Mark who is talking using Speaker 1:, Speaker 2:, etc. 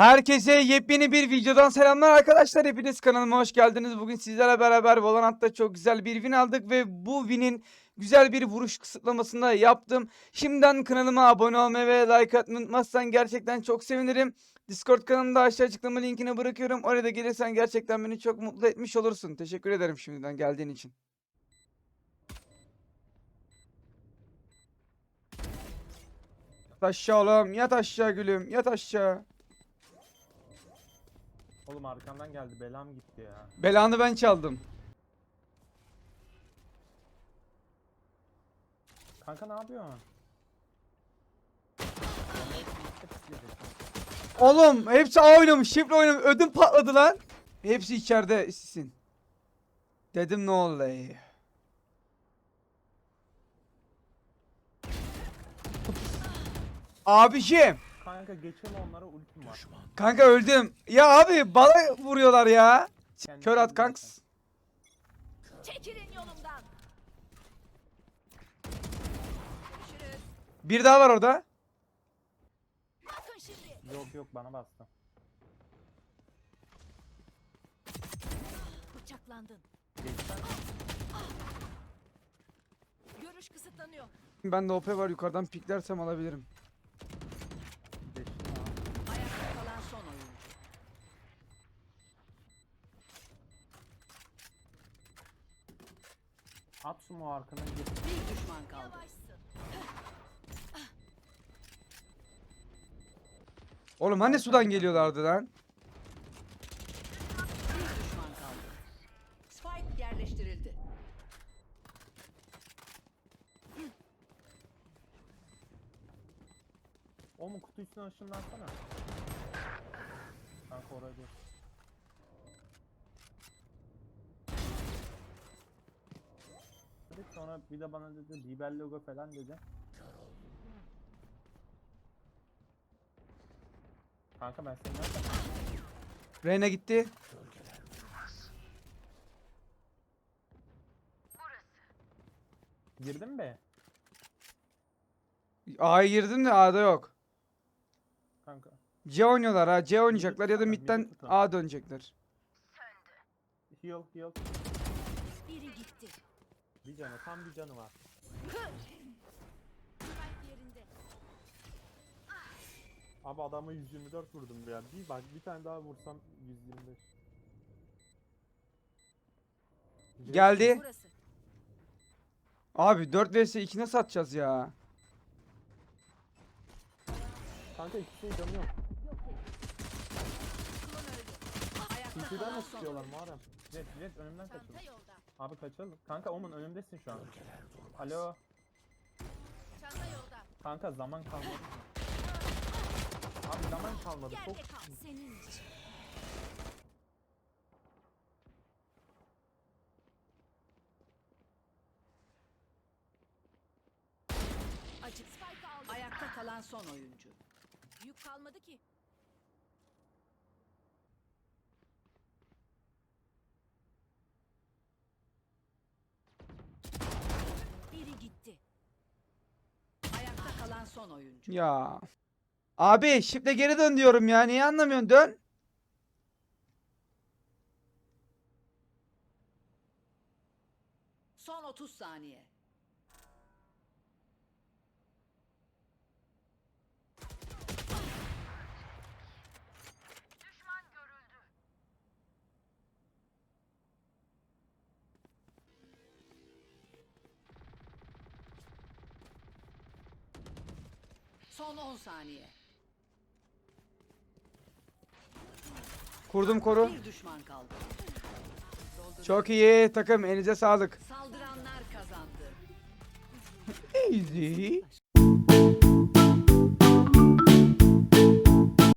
Speaker 1: Herkese yepyeni bir videodan selamlar arkadaşlar. Hepiniz kanalıma hoş geldiniz. Bugün sizlerle beraber Valorant'ta çok güzel bir win aldık ve bu win'in güzel bir vuruş kısıtlamasını da yaptım. Şimdiden kanalıma abone olmayı ve like atmayı unutmazsan gerçekten çok sevinirim. Discord kanalımda aşağı açıklama linkini bırakıyorum. Oraya da gelirsen gerçekten beni çok mutlu etmiş olursun. Teşekkür ederim şimdiden geldiğin için. Yat aşağı oğlum. Yat aşağı gülüm. Yat aşağı.
Speaker 2: Oğlum arkamdan geldi belam gitti ya.
Speaker 1: Belanı ben çaldım.
Speaker 2: Kanka ne yapıyorsun?
Speaker 1: Oğlum hepsi A oynamış, şifre oynamış. Ödüm patladı lan. Hepsi içeride sizsin. Dedim ne olay. Abiciğim.
Speaker 2: Kanka geçelim onlara ultim var.
Speaker 1: Kanka öldüm. Ya abi bana vuruyorlar ya.
Speaker 2: Kendisi
Speaker 1: Kör at kanks.
Speaker 3: Çekilin yolumdan. Görüşürüz.
Speaker 1: Bir daha var orada.
Speaker 3: Bakın şimdi.
Speaker 2: zaten. Yok yok bana bastı.
Speaker 3: Bıçaklandın.
Speaker 2: Geçsen
Speaker 3: Görüş kısıtlanıyor.
Speaker 1: Bende OP var yukarıdan piklersem alabilirim.
Speaker 2: At sumo arkana git.
Speaker 3: Bir düşman kaldı.
Speaker 1: Oğlum hani sudan geliyorlardı lan?
Speaker 3: Bir düşman kaldı. Spike yerleştirildi.
Speaker 2: Oğlum kutu üstüne ışınlansana. Kanka oraya dur. Sonra bir de bana dedi biber logo falan dedi. Kanka ben seni nereden
Speaker 1: Reyna gitti.
Speaker 2: Girdin mi?
Speaker 1: A'ya girdim de A'da yok.
Speaker 2: Kanka.
Speaker 1: C oynuyorlar ha. C oynayacaklar ya da midden. A dönecekler.
Speaker 2: Heal heal. Bir canı tam bir canı var.
Speaker 3: Yerinde.
Speaker 2: Abi adama 124 vurdum ya. Bir bak bir tane daha vursam 125. Jet-
Speaker 1: Geldi.
Speaker 3: Burası.
Speaker 1: Abi 4 vs 2 nasıl atacağız ya?
Speaker 2: Kanka ikisinin canı yok.
Speaker 3: Klon öldü. Ayakta kalan
Speaker 2: mi
Speaker 3: son oyuncu.
Speaker 2: Muharrem? Jet jet önümden kaçalım.
Speaker 3: Çanta yolda.
Speaker 2: Abi kaçalım. Kanka Omun önümdesin şu an. Alo.
Speaker 3: Çanta yolda.
Speaker 2: Kanka zaman kalmadı. Abi zaman kalmadı. Çok
Speaker 3: Yerde kal. Senin için. Ayakta kalan son oyuncu. Yük kalmadı ki. Biri gitti. Ayakta kalan son oyuncu.
Speaker 1: Ya. Abi şifle geri dön diyorum ya. Niye anlamıyorsun? Dön.
Speaker 3: Son 30 saniye. Son 10 saniye.
Speaker 1: Kurdum koru.
Speaker 3: Bir düşman kaldı.
Speaker 1: Çok iyi takım. Elinize sağlık.
Speaker 3: Saldıranlar kazandı.
Speaker 1: Easy.